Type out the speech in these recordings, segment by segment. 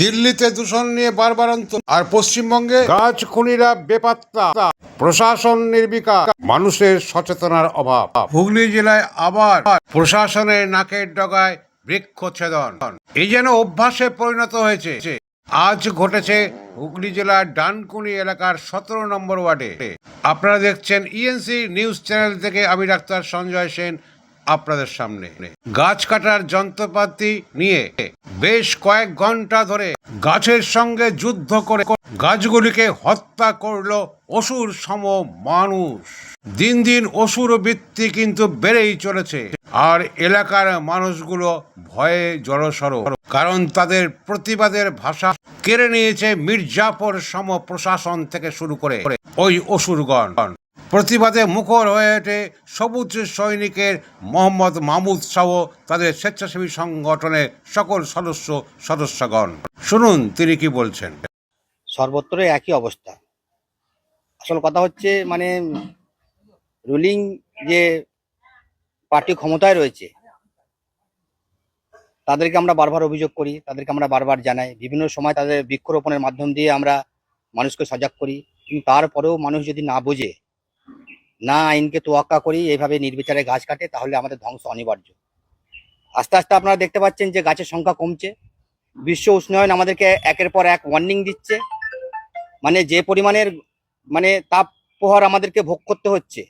দিল্লিতে দূষণ নিয়ে বারবারন্ত আর পশ্চিমবঙ্গে গাছ খুনিরা বেপাত্তা। প্রশাসন নির্বিকার। মানুষের সচেতনার অভাব। হুগলি জেলায় আবার প্রশাসনের নাকের ডগায় বৃক্ষচ্ছেদন। এই যেন অভ্যাসে পরিণত হয়েছে। আজ ঘটেছে হুগলি জেলার ডানকুনি এলাকার সতেরো নম্বর ওয়ার্ডে। আপনারা দেখছেন ইএনসি নিউজ চ্যানেল থেকে আমি ডাক্তার সঞ্জয় সেন। আপনাদের সামনে। গাছ কাটার যন্ত্রপাতি নিয়ে বেশ কয়েক ঘণ্টা ধরে গাছের সঙ্গে যুদ্ধ করে গাছগুলিকে হত্যা করল অসুর সম মানুষ। দিন দিন অসুর বৃত্তি কিন্তু বেড়েই চলেছে। আর এলাকার মানুষগুলো ভয়ে জড়সড়। কারণ তাদের প্রতিবাদের ভাষা কেড়ে নিয়েছে মির্জাপুর সম প্রশাসন থেকে শুরু করে ওই অসুরগণ। প্রতিবাদে মুখর হয়ে ওঠে সবুজ সৈনিকের মোহাম্মদ মাহমুদ সহ তাদের স্বেচ্ছাসেবী সংগঠনের সকল সদস্য, সদস্যগণ। শুনুন, তিনি কি বলছেন? সর্বত্র একই অবস্থা। আসল কথা হচ্ছে মানে রুলিং যে পার্টি ক্ষমতায় রয়েছে, তাদেরকে আমরা বারবার অভিযোগ করি, তাদেরকে আমরা বারবার জানাই। বিভিন্ন সময় তাদের বৃক্ষরোপণের মাধ্যম দিয়ে আমরা মানুষকে সজাগ করি। কিন্তু তারপরেও মানুষ যদি না বোঝে না আইনকে তোয়াক্কা করি, এইভাবে নির্বিচারে গাছ কাটে, তাহলে আমাদের ধ্বংস অনিবার্য। আস্তে আস্তে আপনারা দেখতে পাচ্ছেন যে গাছের সংখ্যা কমছে। বিশ্ব উষ্ণায়ন আমাদেরকে একের পর এক ওয়ার্নিং দিচ্ছে। মানে যে পরিমাণের মানে তাপ প্রহার আমাদেরকে ভোগ করতে হচ্ছে।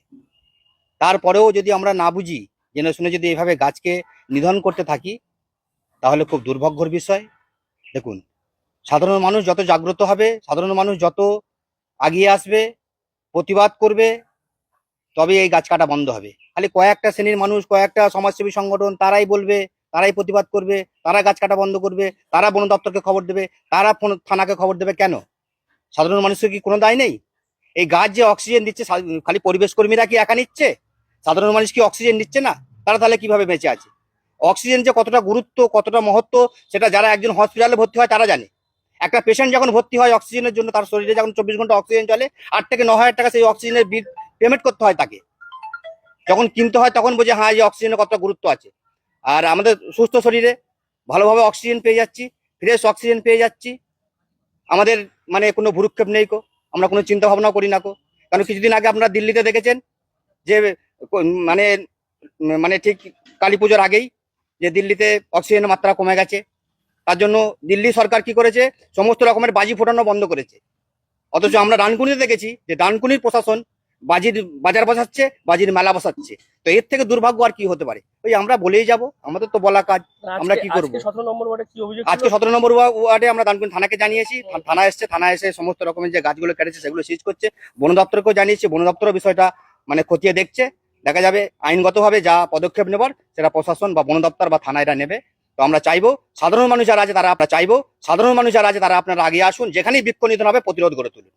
তারপরেও যদি আমরা না বুঝি জেনে শুনে যদি এইভাবে গাছকে নিধন করতে থাকি, তাহলে খুব দুর্ভাগ্যর বিষয়। দেখুন, সাধারণ মানুষ যত জাগ্রত হবে, সাধারণ মানুষ যত আগিয়ে আসবে, প্রতিবাদ করবে তবে এই গাছ কাটা বন্ধ হবে। খালি কয়েকটা শ্রেণির মানুষ, কয়েকটা সমাজসেবী সংগঠন, তারাই বলবে, তারাই প্রতিবাদ করবে, তারা গাছ কাটা বন্ধ করবে, তারা বন দপ্তরকে খবর দেবে, তারা থানাকে খবর দেবে কেন? সাধারণ মানুষের কি কোনো দায় নেই? এই গাছ যে অক্সিজেন দিচ্ছে খালি পরিবেশ কর্মীরা কি একা নিচ্ছে? সাধারণ মানুষ কি অক্সিজেন নিচ্ছে না? তারা তাহলে কীভাবে বেঁচে আছে? অক্সিজেন যে কতটা গুরুত্ব, কতটা মহত্ব, সেটা যারা একজন হসপিটালে ভর্তি হয়, তারা জানে। একটা পেশেন্ট যখন ভর্তি হয় অক্সিজেনের জন্য, তার শরীরে যখন চব্বিশ ঘণ্টা অক্সিজেন চলে, আট থেকে ন হাজার টাকা সেই অক্সিজেনের বিল পেমেন্ট করতে হয় তাকে। যখন কিনতে হয় তখন বোঝে হ্যাঁ এই অক্সিজেনের কতটা গুরুত্ব আছে। আর আমাদের সুস্থ শরীরে ভালোভাবে অক্সিজেন পেয়ে যাচ্ছি ফ্রেশ অক্সিজেন পেয়ে যাচ্ছি। আমাদের মানে কোনো ভুরুক্ষেপ নেই কো, আমরা কোনো চিন্তা ভাবনা করি না কো। কারণ কিছুদিন আগে আপনারা দিল্লিতে দেখেছেন যে মানে মানে ঠিক কালী পুজোর আগেই যে দিল্লিতে অক্সিজেনের মাত্রা কমে গেছে। তার জন্য দিল্লি সরকার কি করেছে? সমস্ত রকমের বাজি ফোটানো বন্ধ করেছে। অথচ আমরা ডানকুনিতে দেখেছি যে ডানকুনির প্রশাসন বাজির বাজার বসাচ্ছে বাজির মেলা বসাচ্ছে। তো এর থেকে দুর্ভাগ্য আর কি হতে পারে? ওই আমরা বলেই যাব আমাদের তো বলা কাজ আমরা কি করব? আজকে সতেরো নম্বর ওয়ার্ডে আমরা দানকুনি থানাকে জানিয়েছি থানা এসছে থানা এসে সমস্ত রকমের যে গাছগুলো কেটেছে সেগুলো সিজ করছে। বন দপ্তরকেও জানিয়েছি বন দপ্তর বিষয়টা মানে খতিয়ে দেখছে। দেখা যাবে আইনগতভাবে যা পদক্ষেপ নেবার সেটা প্রশাসন বা বন দপ্তর বা থানা এটা নেবে। তো আমরা চাইব সাধারণ মানুষ যারা আছে তারা আমরা চাইব সাধারণ মানুষ যারা আছে তারা আপনারা আগে আসুন যেখানেই বৃক্ষ নিধন হবে প্রতিরোধ গড়ে তুলুন।